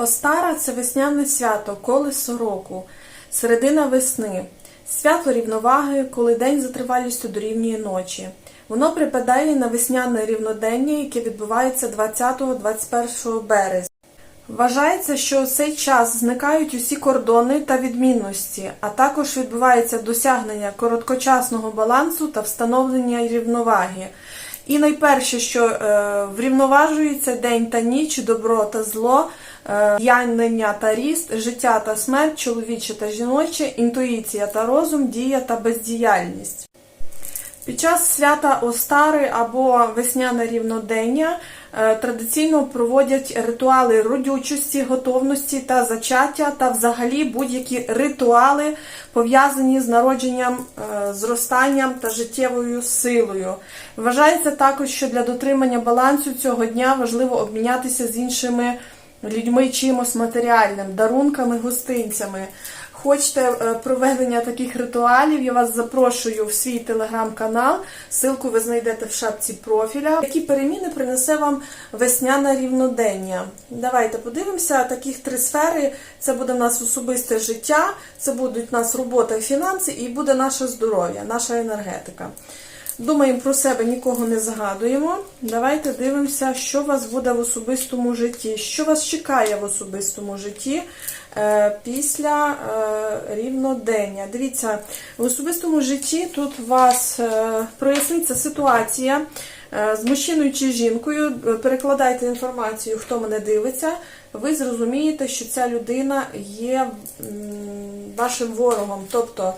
Остара це весняне свято, колесо року, середина весни, свято рівноваги, коли день за тривалістю дорівнює ночі. Воно припадає на весняне рівнодення, яке відбувається 20-21 березня. Вважається, що у цей час зникають усі кордони та відмінності, а також відбувається досягнення короткочасного балансу та встановлення рівноваги. І найперше, що е, врівноважується день та ніч, добро та зло, е, янення та ріст, життя та смерть, чоловіче та жіноче, інтуїція та розум, дія та бездіяльність. Під час свята Остари або весняне рівнодення е, традиційно проводять ритуали родючості, готовності та зачаття, та взагалі будь-які ритуали пов'язані з народженням, е, зростанням та життєвою силою. Вважається також, що для дотримання балансу цього дня важливо обмінятися з іншими людьми чимось матеріальним, дарунками, гостинцями. Хочете е, проведення таких ритуалів, я вас запрошую в свій телеграм-канал. Ссылку ви знайдете в шапці профіля. Які переміни принесе вам весняне рівнодення? Давайте подивимося. Таких три сфери: це буде в нас особисте життя, це будуть у нас робота і фінанси, і буде наше здоров'я, наша енергетика. Думаємо про себе, нікого не згадуємо. Давайте дивимося, що вас буде в особистому житті, що вас чекає в особистому житті е, після е, рівнодення. Дивіться, в особистому житті тут у вас е, проясниться ситуація з мужчиною чи жінкою. Перекладайте інформацію, хто мене дивиться. Ви зрозумієте, що ця людина є вашим ворогом. Тобто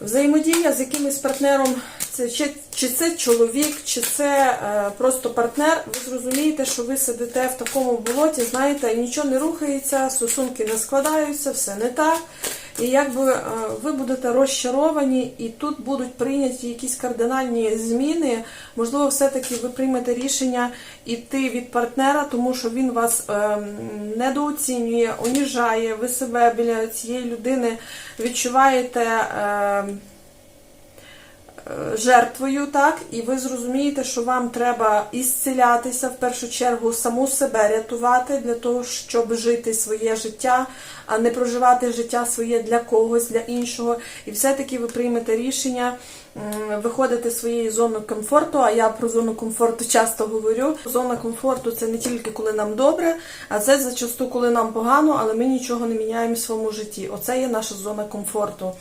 Взаємодія з якимось партнером, це чи, чи це чоловік, чи це е, просто партнер, ви зрозумієте, що ви сидите в такому болоті, знаєте, нічого не рухається, стосунки не складаються, все не так. І якби е, ви будете розчаровані, і тут будуть прийняті якісь кардинальні зміни, можливо, все-таки ви приймете рішення іти від партнера, тому що він вас е, недооцінює, уніжає, ви себе біля цієї людини відчуваєте. Е, жертвою, так, і ви зрозумієте, що вам треба ісцілятися в першу чергу, саму себе рятувати для того, щоб жити своє життя, а не проживати життя своє для когось, для іншого. І все-таки ви приймете рішення виходити з своєї зони комфорту. А я про зону комфорту часто говорю. Зона комфорту це не тільки коли нам добре, а це зачасту, коли нам погано, але ми нічого не міняємо в своєму житті. Оце є наша зона комфорту.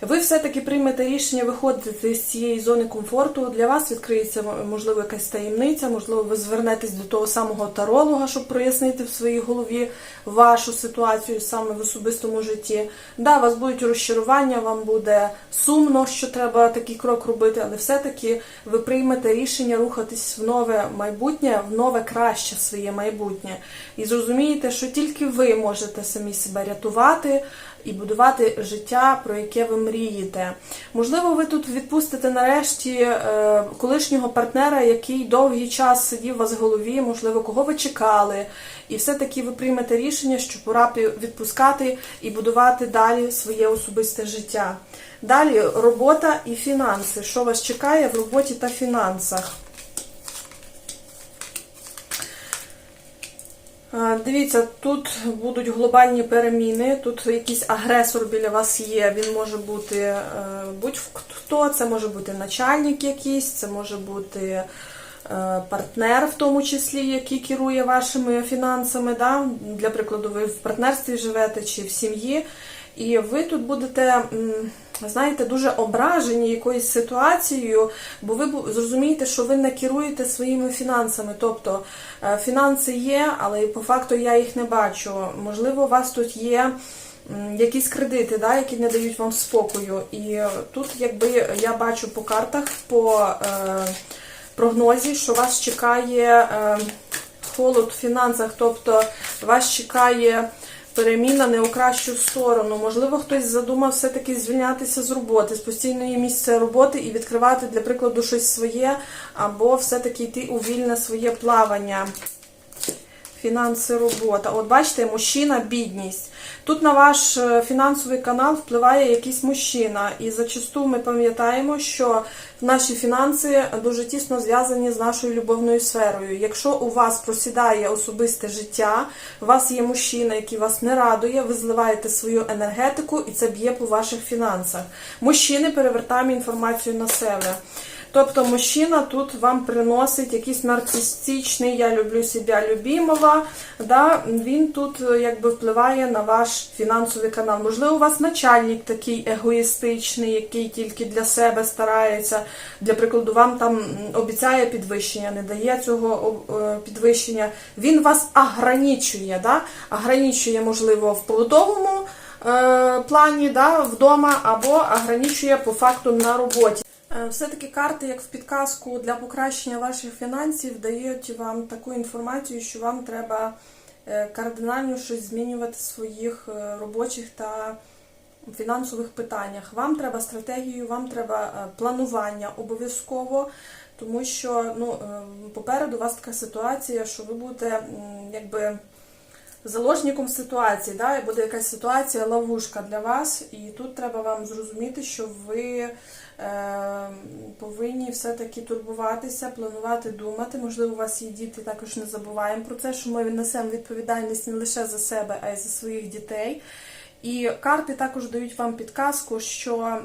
Ви все-таки приймете рішення виходити з цієї зони комфорту. Для вас відкриється можливо якась таємниця, можливо, ви звернетесь до того самого таролога, щоб прояснити в своїй голові вашу ситуацію саме в особистому житті. Да, у вас будуть розчарування, вам буде сумно, що треба такий крок робити, але все-таки ви приймете рішення рухатись в нове майбутнє, в нове краще своє майбутнє. І зрозумієте, що тільки ви можете самі себе рятувати і будувати життя, про яке ви мрієте. Можливо, ви тут відпустите нарешті е, колишнього партнера, який довгий час сидів у вас в голові, можливо, кого ви чекали. І все-таки ви приймете рішення, що пора відпускати і будувати далі своє особисте життя. Далі робота і фінанси. Що вас чекає в роботі та фінансах? Дивіться, тут будуть глобальні переміни, тут якийсь агресор біля вас є, він може бути е, будь-хто, це може бути начальник якийсь, це може бути е, партнер, в тому числі, який керує вашими фінансами. Да? Для прикладу, ви в партнерстві живете чи в сім'ї, і ви тут будете знаєте, дуже ображені якоюсь ситуацією, бо ви зрозумієте, що ви не керуєте своїми фінансами. Тобто е, фінанси є, але по факту я їх не бачу. Можливо, у вас тут є. Якісь кредити, да, які не дають вам спокою. І тут, якби я бачу по картах, по е, прогнозі, що вас чекає е, холод в фінансах, тобто вас чекає переміна не у кращу сторону. Можливо, хтось задумав все-таки звільнятися з роботи, з постійної місця роботи і відкривати, для прикладу, щось своє, або все-таки йти у вільне своє плавання. Фінанси, робота. От бачите, мужчина, бідність. Тут на ваш е, фінансовий канал впливає якийсь мужчина. І зачасту ми пам'ятаємо, що наші фінанси дуже тісно зв'язані з нашою любовною сферою. Якщо у вас просідає особисте життя, у вас є мужчина, який вас не радує, ви зливаєте свою енергетику і це б'є по ваших фінансах. Мужчини перевертаємо інформацію на себе. Тобто мужчина тут вам приносить якийсь нарцистичний я люблю себе любимого, да, він тут е, якби впливає на ваш фінансовий канал. Можливо, у вас начальник такий егоїстичний, який тільки для себе старається. Для прикладу, вам там обіцяє підвищення, не дає цього е, підвищення. Він вас ограничує, да? ограничує, можливо, в плодовому е, плані да, вдома, або ограничує по факту на роботі. Е, Все-таки карти, як в підказку для покращення ваших фінансів, дають вам таку інформацію, що вам треба е, кардинально щось змінювати в своїх е, робочих та фінансових питаннях. Вам треба стратегію, вам треба планування обов'язково, тому що ну, попереду у вас така ситуація, що ви будете якби заложником ситуації, да, і буде якась ситуація, ловушка для вас, і тут треба вам зрозуміти, що ви е, повинні все-таки турбуватися, планувати, думати. Можливо, у вас є діти, також не забуваємо про це, що ми несемо відповідальність не лише за себе, а й за своїх дітей. І карти також дають вам підказку, що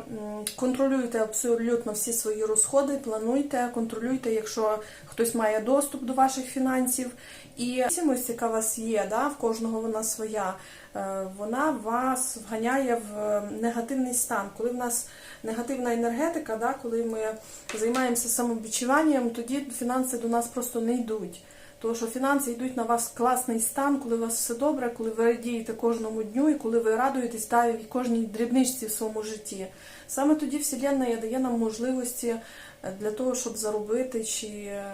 контролюйте абсолютно всі свої розходи, плануйте, контролюйте, якщо хтось має доступ до ваших фінансів. І цінність, яка у вас є, да, в кожного вона своя, е, вона вас вганяє в негативний стан. Коли в нас негативна енергетика, да, коли ми займаємося самобічуванням, тоді фінанси до нас просто не йдуть. Тому що фінанси йдуть на вас класний стан, коли у вас все добре, коли ви радієте кожному дню і коли ви радуєтесь та кожній дрібничці в своєму житті. Саме тоді Вселенна дає нам можливості е, для того, щоб заробити, чи е,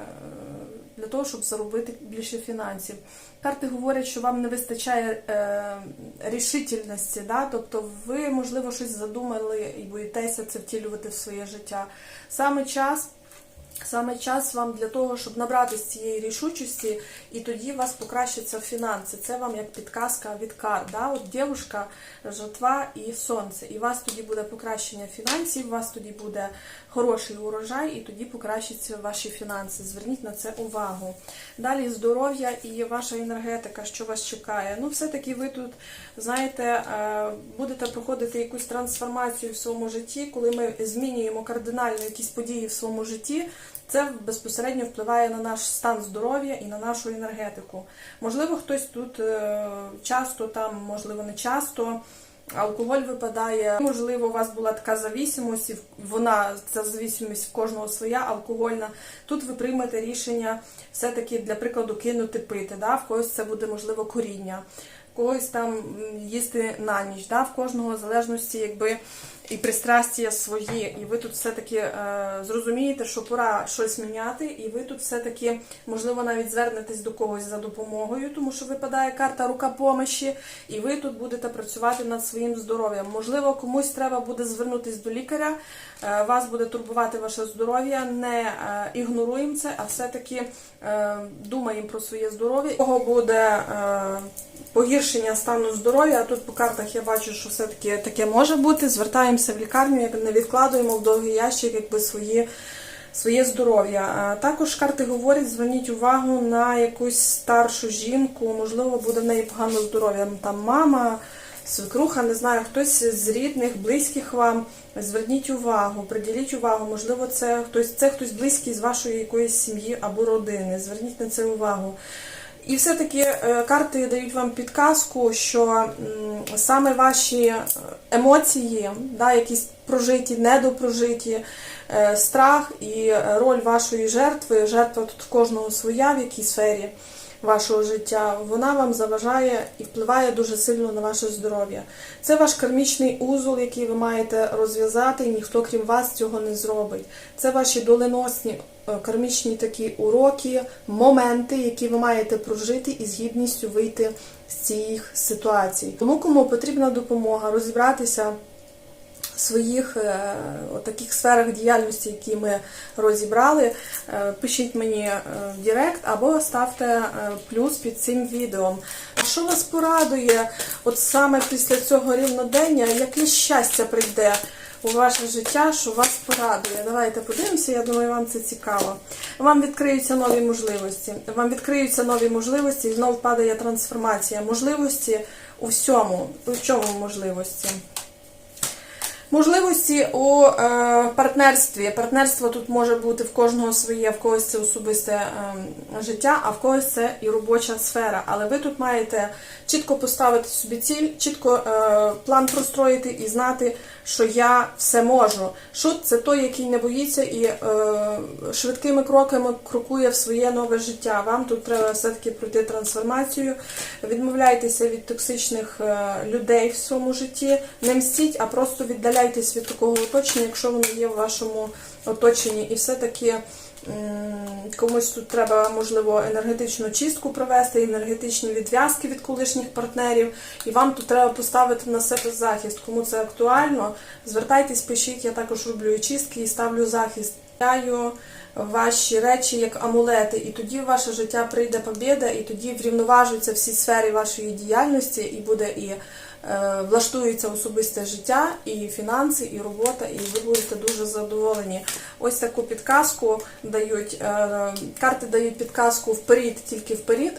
для того, щоб заробити більше фінансів. Карти говорять, що вам не вистачає е, рішительності, да? тобто ви, можливо, щось задумали і боїтеся це втілювати в своє життя. Саме час. Саме час вам для того, щоб набрати з цієї рішучості, і тоді у вас покращаться фінанси. Це вам як підказка від карт. Да? От дівушка, жатва і сонце. І у вас тоді буде покращення фінансів, у вас тоді буде хороший урожай, і тоді покращаться ваші фінанси. Зверніть на це увагу. Далі здоров'я і ваша енергетика, що вас чекає. Ну, все-таки ви тут, знаєте, е, будете проходити якусь трансформацію в своєму житті, коли ми змінюємо кардинально якісь події в своєму житті. Це безпосередньо впливає на наш стан здоров'я і на нашу енергетику. Можливо, хтось тут е, часто, там, можливо, не часто. Алкоголь випадає. Можливо, у вас була така зависимость, і вона ця зависимість в кожного своя, алкогольна. Тут ви приймете рішення все-таки, для прикладу, кинути пити. Да? В когось це буде можливо коріння, в когось там їсти на ніч. Да? В кожного в залежності, якби і пристрастія свої, і ви тут все-таки е, зрозумієте, що пора щось міняти, і ви тут все-таки, можливо, навіть звернетесь до когось за допомогою, тому що випадає карта рука помощі, і ви тут будете працювати над своїм здоров'ям. Можливо, комусь треба буде звернутися до лікаря, е, вас буде турбувати ваше здоров'я, не е, ігноруємо це, а все-таки думаємо про своє здоров'я. Кого буде погіршення стану здоров'я, а тут по картах я бачу, що все-таки таке може бути. Звертаємося в лікарню, як не відкладуємо в довгий ящик, якби свої. Своє здоров'я. Також карти говорять, зверніть увагу на якусь старшу жінку, можливо, буде в неї погано здоров'я. Там мама, свекруха, не знаю, хтось з рідних, близьких вам. Зверніть увагу, приділіть увагу, можливо, це хтось, це хтось близький з вашої якоїсь сім'ї або родини. Зверніть на це увагу. І все-таки е, карти дають вам підказку, що саме ваші е, емоції, да, якісь прожиті, недопрожиті, е, страх і роль вашої жертви, жертва тут кожного своя в якій сфері вашого життя, вона вам заважає і впливає дуже сильно на ваше здоров'я. Це ваш кармічний узол, який ви маєте розв'язати, і ніхто крім вас цього не зробить. Це ваші доленосні кармічні такі уроки, моменти, які ви маєте прожити і з гідністю вийти з цих ситуацій. Тому кому потрібна допомога, розібратися своїх е, от таких сферах діяльності, які ми розібрали, е, пишіть мені е, в Директ або ставте е, плюс під цим відео. А що вас порадує, от саме після цього рівнодення, яке щастя прийде у ваше життя, що вас порадує? Давайте подивимося, я думаю, вам це цікаво. Вам відкриються нові можливості. Вам відкриються нові можливості і знову падає трансформація. Можливості у всьому. У чому можливості? Можливості у е, партнерстві. Партнерство тут може бути в кожного своє, в когось це особисте е, життя, а в когось це і робоча сфера. Але ви тут маєте чітко поставити собі ціль, чітко е, план простроїти і знати, що я все можу. Шут це той, який не боїться і е, швидкими кроками крокує в своє нове життя. Вам тут треба все-таки пройти трансформацію. Відмовляйтеся від токсичних е, людей в своєму житті. Не мстіть, а просто віддаляйтесь від такого оточення, якщо воно є в вашому оточенні. І все-таки комусь тут треба, можливо, енергетичну чистку провести, енергетичні відв'язки від колишніх партнерів. І вам тут треба поставити на себе захист. Кому це актуально, звертайтесь, пишіть. Я також роблю і чистки і ставлю захист. Ваші речі як амулети, і тоді в ваше життя прийде побіда, і тоді врівноважуються всі сфери вашої діяльності, і буде і влаштується особисте життя, і фінанси, і робота, і ви будете дуже задоволені. Ось таку підказку дають. Е, карти дають підказку вперед, тільки вперед.